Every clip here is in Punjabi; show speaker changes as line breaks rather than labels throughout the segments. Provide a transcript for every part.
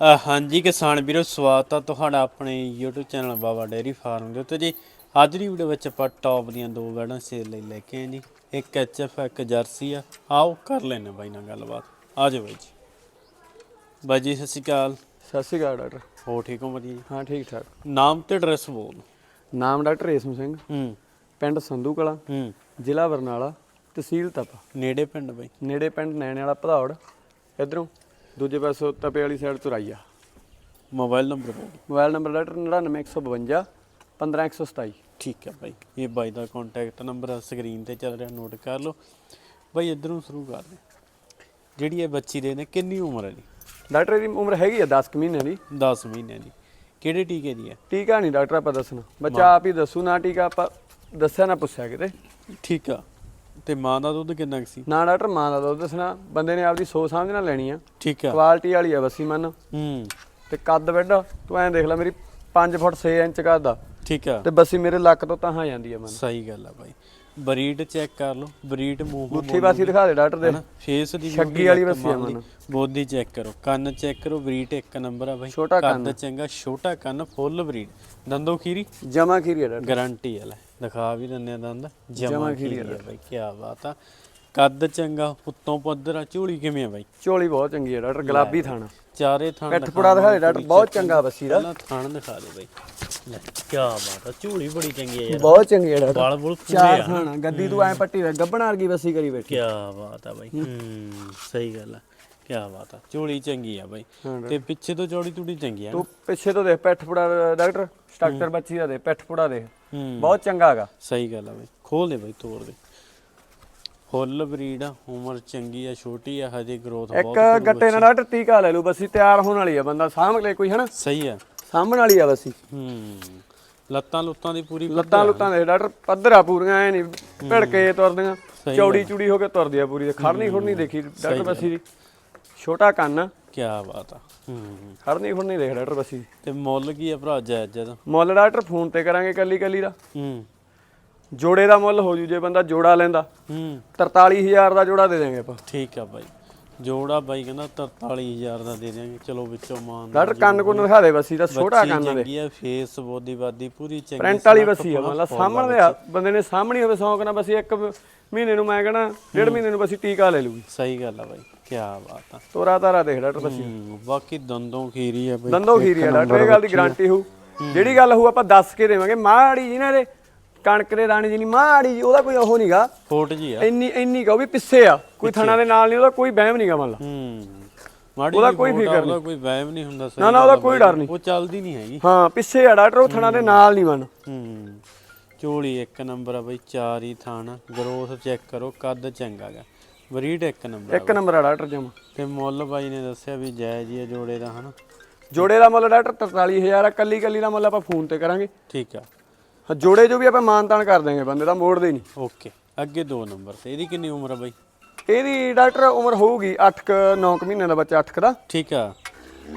ਹਾਂਜੀ ਕਿਸਾਨ ਵੀਰੋ ਸਵਾਗਤ ਆ ਤੁਹਾਡਾ ਆਪਣੇ YouTube channel Baba dairy farm ਦੇ ਉੱਤੇ ਜੀ। ਅੱਜ ਦੀ ਵੀਡੀਓ ਵਿੱਚ ਆਪਾਂ ਟੌਪ ਦੀਆਂ ਦੋ ਵੈੜਾਂ ਸੇਲ ਲਈ ਲੈ ਕੇ ਆਏ ਜੀ। ਇੱਕ ਐਚਐਫ ਇੱਕ ਜਰਸੀ ਆ। ਆਓ ਕਰ ਲੈਣੇ ਬਾਈ ਨਾਲ ਗੱਲਬਾਤ। ਆ ਜਾਓ ਬਾਈ ਜੀ। ਬਾਈ ਜੀ ਸਤਿ ਸ਼੍ਰੀ ਅਕਾਲ।
ਸਤਿ ਸ਼੍ਰੀ ਅਕਾਲ ਡਾਕਟਰ।
ਹੋ ਠੀਕ ਹੋ ਵਧੀਆ ਜੀ?
ਹਾਂ ਠੀਕ ਠਾਕ।
ਨਾਮ ਤੇ ਐਡਰੈਸ ਬੋਲ।
ਨਾਮ ਡਾਕਟਰ ਰੇਸ਼ਮ ਸਿੰਘ।
ਹੂੰ।
ਪਿੰਡ ਸੰਧੂ ਕਲਾਂ।
ਹੂੰ।
ਜ਼ਿਲ੍ਹਾ ਬਰਨਾਲਾ ਤਹਿਸੀਲ ਤਪਾ।
ਨੇੜੇ ਪਿੰਡ ਬਾਈ।
ਨੇੜੇ ਪਿੰਡ ਨੈਣੇ ਵਾਲਾ ਭਦੌੜ। ਇਧਰੋਂ ਦੂਜੇ ਪਾਸੋਂ ਤਪੇ ਵਾਲੀ ਸਾਈਡ ਤੋਂ Raia
mobile number
mobile number doctor 99152 15127
ਠੀਕ ਹੈ ਬਾਈ ਇਹ ਬਾਈ ਦਾ ਕੰਟੈਕਟ ਨੰਬਰ ਸਕਰੀਨ ਤੇ ਚੱਲ ਰਿਹਾ ਨੋਟ ਕਰ ਲਓ। ਬਾਈ ਇਧਰੋਂ ਸ਼ੁਰੂ ਕਰਦੇ ਹਾਂ। ਜਿਹੜੀ ਇਹ ਬੱਚੀ ਦੇ ਨੇ ਕਿੰਨੀ ਉਮਰ ਹੈ ਜੀ?
ਡਾਕਟਰ ਦੀ ਉਮਰ ਹੈਗੀ ਆ 10 ਕੁ ਮਹੀਨਿਆਂ ਦੀ।
10 ਮਹੀਨਿਆਂ ਦੀ। ਕਿਹੜੇ ਟੀਕੇ ਦੀ ਹੈ?
ਟੀਕਾ ਨਹੀਂ ਡਾਕਟਰ ਆਪਾਂ ਦੱਸਣਾ। ਬੱਚਾ ਆਪ ਹੀ ਦੱਸੂ ਨਾ ਟੀਕਾ ਆਪਾਂ ਦੱਸਿਆ ਨਾ ਪੁੱਛਿਆ ਕਿਤੇ।
ਠੀਕ ਆ। ਤੇ ਮਾਂ ਦਾ ਦੁੱਧ ਕਿੰਨਾ ਕੁ ਸੀ?
ਨਾ ਡਾਕਟਰ ਮਾਂ ਦਾ ਦੁੱਧ ਦੱਸਣਾ ਬੰਦੇ ਨੇ ਆਪਦੀ ਸੋਚ ਸਮਝ ਨਾਲ ਲੈਣੀ ਆ।
ਠੀਕ ਆ।
ਕੁਆਲਿਟੀ ਵਾਲੀ ਆ ਵਸੀ ਮਨ।
ਹੂੰ।
ਤੇ ਕੱਦ ਬੈੱਡ ਤੂੰ ਐਂ ਦੇਖ ਲੈ ਮੇਰੀ 5 ਫੁੱਟ 6 ਇੰਚ ਕੱਦ ਆ।
ਠੀਕ ਆ।
ਤੇ ਬਸੀ ਮੇਰੇ ਲੱਕ ਤੋਂ ਤਾਂ ਜਾਂਦੀ ਆ ਮਨ।
ਸਹੀ ਗੱਲ ਆ ਬਾਈ। ਬਰੀਡ ਚੈੱਕ ਕਰ ਲਓ ਬਰੀਡ ਮੂੰਹ
ਮੁੱਠੀ ਬਾਸੀ ਦਿਖਾ ਦੇ ਡਾਕਟਰ ਦੇ।
ਫੇਸ ਦੀ
ਛੱਗੀ ਵਾਲੀ ਵੱਸੀ ਆ ਮਨ।
ਬੋਦੀ ਚੈੱਕ ਕਰੋ ਕੰਨ ਚੈੱਕ ਕਰੋ ਬਰੀਡ ਇੱਕ ਨੰਬਰ ਆ ਬਾਈ।
ਛੋਟਾ
ਕੱਦ ਚੰਗਾ ਛੋਟਾ ਕੰਨ ਫੁੱਲ ਬਰੀਡ। ਦੰਦੋ ਖੀਰੀ?
ਜਮਾ ਖੀਰੀ ਆ ਡਾਕਟਰ।
ਗਾਰੰਟੀ ਵਾਲਾ ਦਿਖਾ ਵੀ ਆ ਦੰਦ। ਜਮਾ ਖੀਰੀ ਆ ਬਾਈ ਕੀ ਬਾਤ ਆ। ਕੱਦ ਚੰਗਾ ਉੱਤੋਂ ਪੱਧਰ ਆ ਝੋਲੀ ਕਿਵੇਂ ਆ ਬਾਈ?
ਝੋਲੀ ਬਹੁਤ ਚੰਗੀ ਆ ਡਾਕਟਰ ਗੁਲਾਬੀ ਥਾਣਾ।
ਚਾਰੇ ਥਾਂ
ਪਿੱਠ ਪੁੜਾ ਦਿਖਾ ਦੇ ਡਾਕਟਰ ਬਹੁਤ ਚੰਗਾ। ਵਸੀ ਦਾ।
ਥਾਣ ਦਿਖਾ ਦੇ ਬਾਈ। ਲੈ ਕੀ ਬਾਤ ਆ ਝੋਲੀ ਬੜੀ ਚੰਗੀ ਯਾਰ।
ਬਹੁਤ ਚੰਗੀ ਆ ਡਾਕਟਰ
ਵਾਲ ਬੁਲ ਪੂਰੇ
ਚਾਰ
ਆ।
ਥਾਣਾ ਗੱਦੀ ਤੂੰ ਐ ਪੱਟੀ ਵੇ ਗੱਬਣ ਵਰਗੀ ਵਸੀ ਕਰੀ ਬੈਠੀ।
ਕੀ ਬਾਤ ਆ ਬਾਈ। ਹੂੰ ਸਹੀ ਗੱਲ ਆ। ਕੀ ਬਾਤ ਆ ਝੋਲੀ ਚੰਗੀ ਆ ਬਾਈ।
ਹਾਂ
ਤੇ ਪਿੱਛੇ ਤੋਂ ਚੌੜੀ ਤੂੜੀ ਚੰਗੀ ਆ ਨਾ?
ਤੂੰ ਪਿੱਛੇ ਤੋਂ ਦੇਖ ਪਿੱਠ ਪੁੜਾ ਡਾਕਟਰ ਸਟਰਕਚਰ ਬੱਚੀ ਦਾ ਦੇ ਪਿੱਠ ਪੁੜਾ ਦੇ
ਹੂੰ।
ਬਹੁਤ ਚੰਗਾ ਹੈਗਾ।
ਸਹੀ ਗੱਲ ਆ ਬਾਈ। ਖੋਲ ਦੇ ਬਾਈ ਤੋੜ ਦੇ। ਫੁੱਲ ਬਰੀਡ ਆ ਉਮਰ ਚੰਗੀ ਆ ਛੋਟੀ ਆ ਹਜੇ ਗਰੋਥ
ਇੱਕ
ਬਹੁਤ
ਗੱਟੇ ਨਾਲ ਡਾਕਟਰ ਟੀਕਾ ਲੈ ਲੂ ਬਸੀ ਤਿਆਰ ਹੋਣ ਵਾਲੀ ਆ ਬੰਦਾ ਸਾਂਭ ਲੈ ਕੋਈ ਹਨਾ?
ਸਹੀ ਆ।
ਸਾਂਭਣ ਵਾਲੀ ਆ ਬਸੀ
ਹੂੰ ਲੱਤਾਂ ਲੁੱਤਾਂ ਦੀ ਪੂਰੀ
ਲੱਤਾਂ ਲੁੱਤਾਂ ਦੇ ਡਾਕਟਰ ਪੱਧਰਾ ਪੂਰੀਆਂ ਐ ਨਹੀਂ ਭਿੜਕੇ ਤੁਰਦੀਆਂ ਚੌੜੀ ਚੂੜੀ ਹੋ ਕੇ ਤੁਰਦੀ ਆ ਪੂਰੀ ਖੜਨੀ ਖੁੜਨੀ ਦੇਖੀ ਡਾਕਟਰ ਬਸੀ ਦੀ। ਛੋਟਾ ਕੰਨ
ਕੀ ਬਾਤ ਆ। ਹੂੰ।
ਖੜਨੀ ਖੁੜਨੀ ਦੇਖ ਡਾਕਟਰ ਬਸੀ।
ਤੇ ਮੁੱਲ ਕੀ ਆ ਭਰਾ ਜਾਇਜ਼ ਜਦ
ਮੁੱਲ ਡਾਕਟਰ ਫੋਨ ਤੇ ਕਰਾਂਗੇ ਕੱਲੀ ਕੱਲੀ ਦਾ।
ਹੂੰ।
ਜੋੜੇ ਦਾ ਮੁੱਲ ਹੋ ਜੂ ਜੇ ਬੰਦਾ ਜੋੜਾ ਲੈਂਦਾ
ਹੂੰ।
43000 ਦਾ ਜੋੜਾ ਦੇ ਦੇਵਾਂਗੇ ਆਪਾਂ।
ਠੀਕ ਆ ਬਾਈ। ਜੋੜਾ ਬਾਈ ਕਹਿੰਦਾ 43000 ਦਾ ਦੇ ਦਿਆਂਗੇ। ਚਲੋ ਵਿੱਚੋਂ ਮਾਨ
ਡਾਕਟਰ ਕੰਨ ਕੁੰਨ ਦਿਖਾ ਦੇ ਬਸੀ ਦਾ ਛੋਟਾ ਕੰਨ ਦੇ।
ਚੰਗੀ ਆ ਫੇਸ ਬੋਦੀ ਬਾਦੀ ਪੂਰੀ ਚੰਗੀ
ਪ੍ਰਿੰਟ ਵਾਲੀ ਬਸੀ ਆ ਮਤਲਬ ਸਾਹਮਣੇ ਬੰਦੇ ਨੇ ਸਾਹਮਣੇ ਹੋਵੇ ਸੌਂਕ ਨਾ ਬਸੀ ਇੱਕ ਮਹੀਨੇ ਨੂੰ ਮੈਂ ਕਹਣਾ ਡੇਢ ਮਹੀਨੇ ਨੂੰ ਬਸੀ ਟੀਕਾ ਲੈ ਲੂਗੀ
ਸਹੀ ਗੱਲ ਆ ਬਾਈ ਕੀ ਬਾਤ ਆ।
ਤੋਰਾ ਤਾਰਾ ਦੇਖ ਡਾਕਟਰ ਬਸੀ।
ਬਾਕੀ ਦੰਦੋਂ ਖੀਰੀ ਆ ਬਾਈ।
ਦੰਦੋ ਖੀਰੀ ਆ ਡਾਕਟਰ ਇਹ ਗੱਲ ਦੀ ਗਾਰੰਟੀ ਹੋਊ। ਜਿਹੜੀ ਗੱਲ ਹੋਊ ਆਪਾਂ ਦੱਸ ਕੇ ਦੇਵਾਂਗੇ। ਮਾੜੀ ਜੀ ਨਾ ਇਹਦੇ ਕਣਕ ਦੇ ਦਾਣੇ ਜੀ ਨਹੀਂ ਮਾੜੀ ਜੀ ਉਹਦਾ ਕੋਈ ਉਹ ਨਹੀਂਗਾ
ਫੋਟ ਜੀ ਆ।
ਇੰਨੀ ਇੰਨੀ ਕਹੋ ਵੀ ਪਿੱਛੇ ਆ। ਕੋਈ ਥਣਾ ਦੇ ਨਾਲ ਨਹੀਂ ਉਹਦਾ ਕੋਈ ਵਹਿਮ ਨਹੀਂਗਾ ਮੰਨ ਲਾ।
ਹੂੰ। ਮਾੜੀ
ਉਹਦਾ ਕੋਈ ਫਿਕਰ
ਉਹਦਾ ਕੋਈ ਵਹਿਮ ਨਹੀਂ ਹੁੰਦਾ ਸਹੀ
ਨਾ,
ਗੱਲ
ਉਹਦਾ ਕੋਈ। ਡਰ ਨਹੀਂ।
ਉਹ ਚੱਲਦੀ ਨਹੀਂ ਹੈਗੀ।
ਹਾਂ ਪਿੱਛੇ ਆ ਡਾਕਟਰ ਉਹ ਥਣਾ ਦੇ ਨਾਲ ਨਹੀਂ ਮੰਨ।
ਹੂੰ। ਝੋਲੀ ਇੱਕ ਨੰਬਰ ਆ ਬਾਈ ਚਾਰ ਹੀ ਥਾਣ। ਗਰੋਥ ਚੈੱਕ ਕਰੋ ਕੱਦ ਚੰਗਾ ਗਾ। ਬਰੀਡ ਇੱਕ ਨੰਬਰ
ਇੱਕ ਨੰਬਰ ਆ ਡਾਕਟਰ ਜਮ।
ਤੇ ਮੁੱਲ ਬਾਈ ਨੇ ਦੱਸਿਆ ਵੀ ਜਾਇਜ਼ ਹੀ ਆ ਜੋੜੇ ਦਾ ਹਨਾ?
ਜੋੜੇ ਦਾ ਮੁੱਲ ਡਾਕਟਰ 43000 ਆ ਕੱਲੀ ਕੱਲੀ ਦਾ ਮੁੱਲ ਆਪਾਂ ਫੋਨ ਤੇ ਕਰਾਂਗੇ।
ਠੀਕ ਆ।
ਜੋੜੇ ਜੋ ਵੀ ਆਪਾਂ ਮਾਨਤਾਨ ਕਰ ਦਾਂਗੇ ਬੰਦੇ ਦਾ ਮੋੜਦੇ ਨਹੀਂ।
ਓਕੇ ਅੱਗੇ ਦੋ ਨੰਬਰ ਤੇ ਇਹਦੀ ਕਿੰਨੀ ਉਮਰ ਆ ਬਾਈ?
ਇਹਦੀ ਡਾਕਟਰ ਉਮਰ ਹੋਊਗੀ 8 ਕ 9 ਕੁ ਮਹੀਨਿਆਂ ਦਾ ਬੱਚਾ 8 ਕ ਦਾ।
ਠੀਕ ਆ।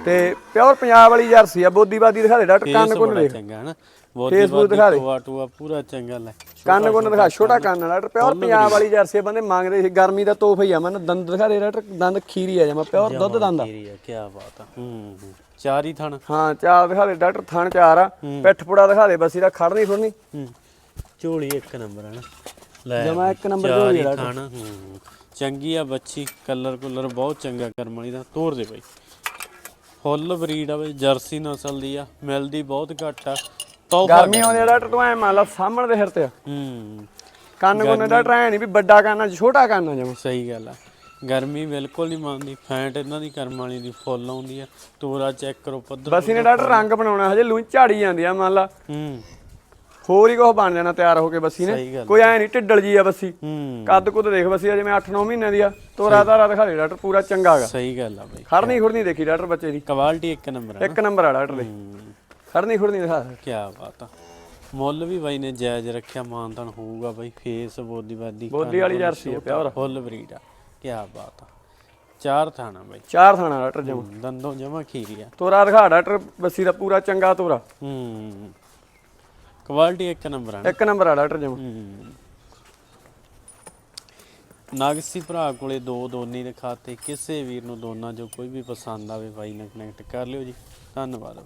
ਤੇ ਪਿਓਰ ਪੰਜਾਬ ਵਾਲੀ ਜਰਸੀ ਆ ਬੋਦੀਬਾਦੀ ਦਿਖਾ ਦੇ ਡਾਕਟਰ ਕੰਨ
ਬੜਾ
ਦੇਖ
ਚੰਗਾ ਹਨਾ ਬਹੁਤ
Facebook ਦਿਖਾ ਦੇ।
ਟੂਆ ਟੂਆ ਪੂਰਾ ਚੰਗਾ ਲੈ।
ਕੰਨ ਕੁੰਨ ਦਿਖਾ ਛੋਟਾ ਕੰਨ। ਆ ਡਾਕਟਰ ਪਿਓਰ ਪੰਜਾਬ ਵਾਲੀ ਜਰਸੀ ਬੰਦੇ ਮੰਗਦੇ ਸੀ ਗਰਮੀ ਦਾ ਤੋਹਫਾ ਹੀ ਆ ਮਨ ਦੰਦ ਦਿਖਾ ਦੇ ਡਾਕਟਰ ਦੰਦ ਖੀਰੀ ਆ ਜਮਾ ਪਿਓਰ ਦੁੱਧ ਦੰਦ ਆ।
ਖੀਰੀ ਆ ਕੀ ਬਾਤ ਆ। ਹੂੰ ਹੂੰ ਚਾਰ ਹੀ ਥਣ।
ਹਾਂ ਚਾਰ ਦਿਖਾ ਦੇ ਡਾਕਟਰ ਥਣ ਚਾਰ ਆ। ਪਿੱਠ ਪੁੜਾ ਦਿਖਾ ਦੇ ਬਸ ਇਹਦਾ ਖੜਨੀ
ਹੂੰ ਝੋਲੀ ਇੱਕ ਨੰਬਰ ਹਨਾ ਲੈ
ਜਮਾ ਇੱਕ ਨੰਬਰ ਝੋਲੀ
ਹੀ
ਆ
ਥਣ ਹੂੰ। ਚੰਗੀ ਆ ਬੱਚੀ ਕਲਰ ਕੁਲਰ ਬਹੁਤ ਚੰਗਾ ਕਰਮ ਵਾਲੀ ਦਾ ਤੋਰ ਦੇ ਬਾਈ। ਫੁੱਲ ਬਰੀਡ ਆ ਬਈ ਜਰਸੀ ਨਸਲ ਦੀ ਆ ਮਿਲਦੀ ਬਹੁਤ ਘੱਟ ਆ। ਤੋਹਫਾ
ਗਰਮੀ ਆਉਂਦੀ ਆ ਡਾਕਟਰ ਤੂੰ ਐ ਮੰਨ ਲਾ ਸਾਹਮਣੇ ਦੇ ਹਿਰਤੇ ਆ।
ਹੂੰ।
ਕੰਨ ਕੁੰਨ ਡਾਕਟਰ ਐ ਨਹੀਂ ਵੀ ਵੱਡਾ ਕੰਨ ਆ ਛੋਟਾ ਕੰਨ ਆ ਜਮਾ
ਸਹੀ ਗੱਲ ਆ। ਗਰਮੀ ਬਿਲਕੁਲ ਨਹੀਂ ਮੰਨਦੀ ਫੈਂਟ ਇਹਨਾਂ ਦੀ ਕਰਮ ਵਾਲੀ ਦੀ ਫੁੱਲ ਆਉਂਦੀ ਆ। ਤੋਰਾ ਚੈੱਕ ਕਰੋ ਪੱਧਰ
ਬਸ ਇਹਨੇ ਡਾਕਟਰ ਰੰਗ ਬਣਾਉਣਾ ਹਜੇ ਲੂੰ ਝਾੜੀ ਜਾਂਦੀ ਆ ਮੰਨ ਲਾ।
ਹੂੰ।
ਹੋਰ ਹੀ ਕੁਛ ਬਣ ਜਾਣਾ ਤਿਆਰ ਹੋ ਕੇ ਬੱਸੀ
ਸਹੀ
ਨੇ ਕੋਈ ਐ ਨਹੀਂ ਢਿੱਡਲ ਜੀ ਆ ਬੱਸੀ।
ਹੂੰ।
ਕੱਦ ਕੁੱਦ ਦੇਖ ਬੱਸੀ ਆ ਜਿਵੇਂ 8-9 ਮਹੀਨਿਆਂ ਦੀ ਆ। ਤੋਰਾ ਤਾਰਾ ਦਿਖਾ ਦੇ ਡਾਕਟਰ ਪੂਰਾ ਚੰਗਾ ਹੈਗਾ
ਸਹੀ ਗੱਲ ਆ ਬਈ
ਖੜਨੀ ਖੁੜਨੀ ਦੇਖੀ ਡਾਕਟਰ ਬੱਚੇ ਦੀ।
ਕੁਆਲਿਟੀ ਇੱਕ ਨੰਬਰ ਆ
ਇੱਕ ਨੰਬਰ ਆ ਡਾਕਟਰ ਦੇ। ਖੜਨੀ ਖੁੜਨੀ ਦਿਖਾ।
ਕੀ ਬਾਤ ਆ। ਮੁੱਲ ਵੀ ਬਾਈ ਨੇ ਜਾਇਜ਼ ਰੱਖਿਆ ਮਾਨਤਨ ਹੋਊਗਾ ਬਾਈ ਫੇਸ ਬੋਦੀ ਬਾਦੀ
ਬੋਦੀ ਵਾਲੀ ਜਰਸੀ ਆ ਪਿਓਰ
ਫੁੱਲ ਬਰੀਡ ਆ। ਕੀ ਬਾਤ ਆ। ਚਾਰ ਥਾਣਾ ਬਾਈ।
ਚਾਰ ਥਾਣਾ ਡਾਕਟਰ ਜਮਾ।
ਦੰਦੋਂ ਜਮਾ ਖੀਰੀ ਆ।
ਤੋਰਾ ਦਿਖਾ ਡਾਕਟਰ ਬੱਸੀ ਦਾ ਪੂਰਾ ਚੰਗਾ ਤੋਰਾ।
ਹੂੰ ਕੁਆਲਿਟੀ ਇੱਕ ਨੰਬਰ ਆ।
ਇੱਕ ਨੰਬਰ ਆ ਡਾਕਟਰ ਜਮਾ।
ਨਾਗਸੀ ਭਰਾ ਕੋਲੇ ਦੋ ਦੋਨੀ ਦੇ ਖਾਤੇ ਕਿਸੇ ਵੀਰ ਨੂੰ ਦੋਨਾਂ ਚੋਂ ਕੋਈ ਵੀ ਪਸੰਦ ਆਵੇ ਬਾਈ ਨਾਲ ਕਨੈਕਟ ਕਰ ਲਿਓ ਜੀ। ਧੰਨਵਾਦ